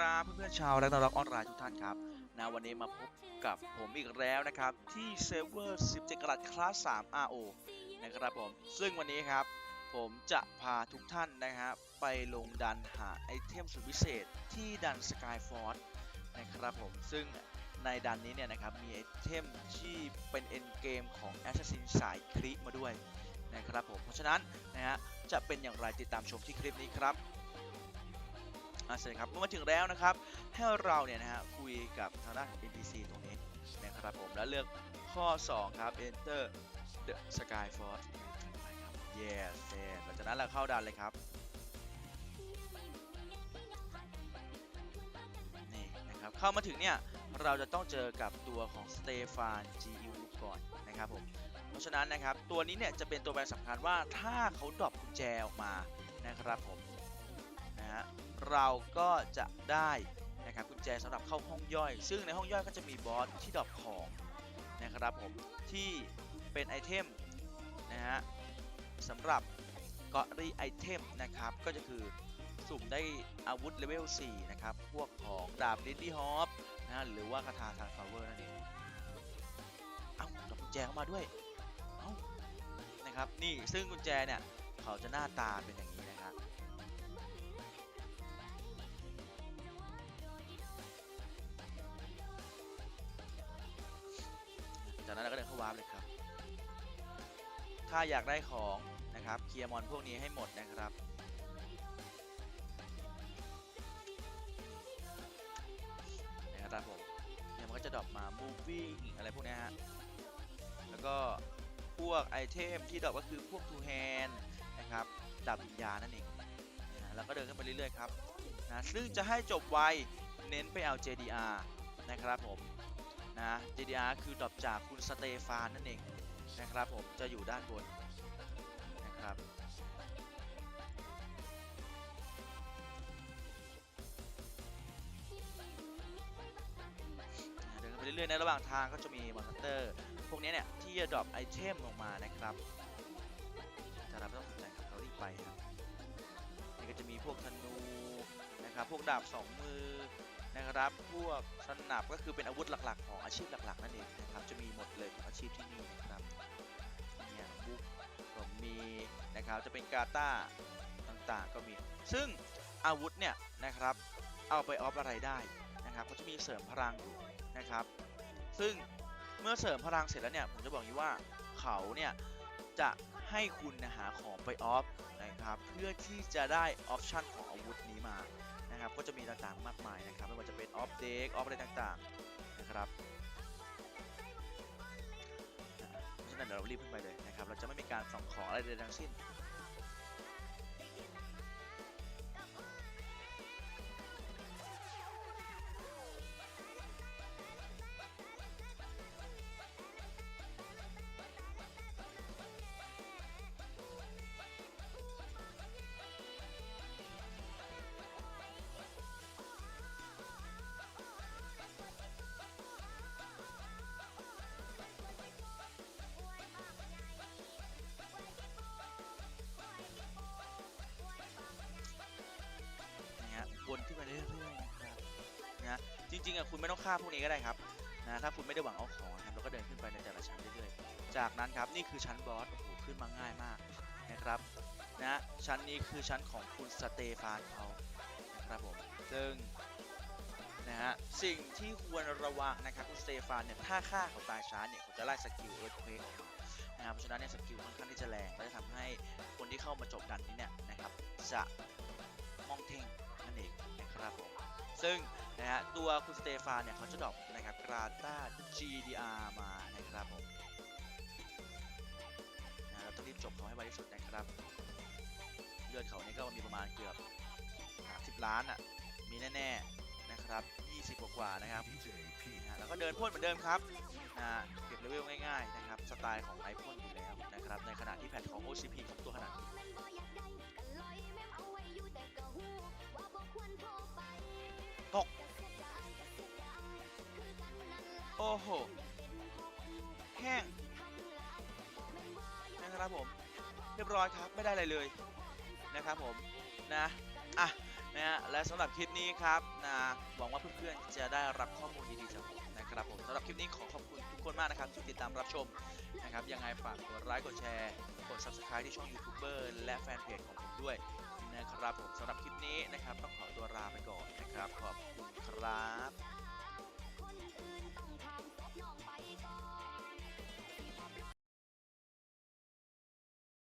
เพื่อนๆชาวแรกนาร็อกออนไลน์ทุกท่านครับนะวันนี้มาพบกับผมอีกแล้วนะครับ ที่เซิร์ฟเวอร์ 17 กรัตคลาส 3 RO นะครับผม ซึ่งวันนี้ครับ ผมจะพาทุกท่านนะครับไปลงดันหาไอเทมสุดพิเศษที่ดันสกายฟอร์ e นะครับผม ซึ่งในดันนี้เนี่ยนะครับ มีไอเทมที่เป็นเอ็นเกมของ Assassin สายคลิมาด้วยนะครับผม เพราะฉะนั้นนะฮะจะเป็นอย่างไรติดตามชมที่คลิปนี้ครับ อะเสร็จครับเมื่อมาถึงแล้วนะครับ ให้เราเนี่ยนะฮะคุยกับทางด้าน NPC ตรงนี้นะครับผมแล้วเลือกข้อ 2 ครับ Enter the Sky Force yes yes หลังจากนั้นเราเข้าดันเลยครับ นี่นะครับ เข้ามาถึงเนี่ย เราจะต้องเจอกับตัวของสเตฟาน GU ก่อนนะครับผม เพราะฉะนั้นนะครับ ตัวนี้เนี่ยจะเป็นตัวแปรสำคัญว่าถ้าเขาดรอปกุญแจออกมานะครับผม นะฮะ เราก็จะได้นะครับกุญแจสำหรับเข้าห้องย่อย ซึ่งในห้องย่อยก็จะมีบอสที่ดรอปของนะครับผมที่เป็นไอเทมนะฮะสำหรับกอรีไอเทมนะครับก็จะคือสุ่มได้อาวุธเลเวล 4 นะครับ พวกของดาบลิดดี้ฮอปนะฮะหรือว่าคาถาทางฟลาเวอร์นั่นเอง เอาดอกกุญแจเข้ามาด้วย เอานะครับ นี่ซึ่งกุญแจเนี่ย เขาจะหน้าตาเป็นอย่างนี้ จากนั้นเราก็เดินเข้าวาร์ปเลยครับ ถ้าอยากได้ของนะครับเคลียร์มอนพวกนี้ให้หมดนะครับนะครับผมเนี่ยมันก็จะดรอปมา moving อะไรพวกนี้ฮะ แล้วก็พวกไอเทมที่ดรอปก็คือพวก two hand นะครับดาบวิญญาณนั่นเองนะแล้วก็เดินขึ้นไปเรื่อยๆครับนะซึ่งจะให้จบไวเน้นไปเอา JDR นะครับผม นะ JDR คือดรอปจากคุณสเตฟานนั่นเองนะครับผมจะอยู่ด้านบนนะครับเดินไปเรื่อยๆในระหว่างทางก็จะมีมอนสเตอร์พวกนี้เนี่ย ที่จะดรอปไอเทมลงมานะครับแต่เราไม่ต้องสนใจครับเรารีบไปครับนี่ก็จะมีพวกธนูนะครับพวกดาบสองมือ นะครับพวกสนับก็คือเป็นอาวุธหลักๆ ของอาชีพหลักๆนั่นเองนะครับจะมีหมดเลยทุกอาชีพที่นี่นะครับเนี่ยบุ๊กก็มีนะครับจะเป็นกาตาต่างๆก็มี ซึ่งอาวุธเนี่ยนะครับเอาไปออฟอะไรได้นะครับก็จะมีเสริมพลังอยู่นะครับ ซึ่งเมื่อเสริมพลังเสร็จแล้วเนี่ยผมจะบอกอย่างนี้ว่าเขาเนี่ยจะให้คุณนะหาของไปออฟนะครับเพื่อที่จะได้ออปชั่นของอาวุธนี้มา นะครับ ก็จะมีต่างๆมากมายนะครับ ไม่ว่าจะเป็นออฟเด็กออฟอะไรต่างๆนะครับเพราะฉะนั้นเดี๋ยวเรารีบขึ้นไปเลยนะครับ เราจะไม่มีการส่องของอะไรใดๆทั้งสิ้น จริงๆอะคุณไม่ต้องฆ่าพวกนี้ก็ได้ครับนะถ้าคุณไม่ได้หวังเอาของนะครับเราก็เดินขึ้นไปในแต่ละชั้นเรื่อยๆ จากนั้นครับนี่คือชั้นบอสโอ้โหขึ้นมาง่ายมากนะครับนะชั้นนี้คือชั้นของคุณสเตฟานเขานะครับผมซึ่งนะฮะสิ่งที่ควรระวังนะครับคุณสเตฟานเนี่ยถ้าฆ่าเขาตายช้าเนี่ยเขาจะไล่สกิลเอิร์ธเควกนะครับเพราะฉะนั้นเนี่ยสกิลค่อนข้างที่จะแรงและจะทำให้คนที่เข้ามาจบดันนี้เนี่ยนะครับจะมองเท่งนั่นเองนะครับผม ซึ่งนะฮะตัวคุณสเตฟานเนี่ยเขาจะดรอปนะครับกราตา GDR มานะครับผมนะเราต้องรีบจบเขาให้ไวที่สุดนะครับ เลือดเขานี่ก็มีประมาณเกือบ 30 ล้านอะ มีแน่ๆนะครับ 20 กว่าๆนะครับนะแล้วก็เดินพ่นเหมือนเดิมครับนะเก็บเลเวลง่ายๆนะครับ สไตล์ของไอพ่นอยู่แล้วนะครับ ในขณะที่แพทของ OCP ของตัวขนาด โอ้โห แห้งนะครับผม เรียบร้อยครับไม่ได้อะไรเลยนะครับผมนะอะนะฮะและสำหรับคลิปนี้ครับนะหวังว่าเพื่อนๆจะได้รับข้อมูลดีๆจากผมนะครับผมสำหรับคลิปนี้ขอขอบคุณทุกคนมากนะครับที่ติดตามรับชมนะครับยังไงฝากกดไลค์กดแชร์กด subscribe ที่ช่องยูทูบเบอร์และแฟนเพจของผมด้วยนะครับผมสำหรับคลิปนี้นะครับต้องขอตัวลาไปก่อนนะครับขอบคุณครับ คนอื่นต้องทำน้อง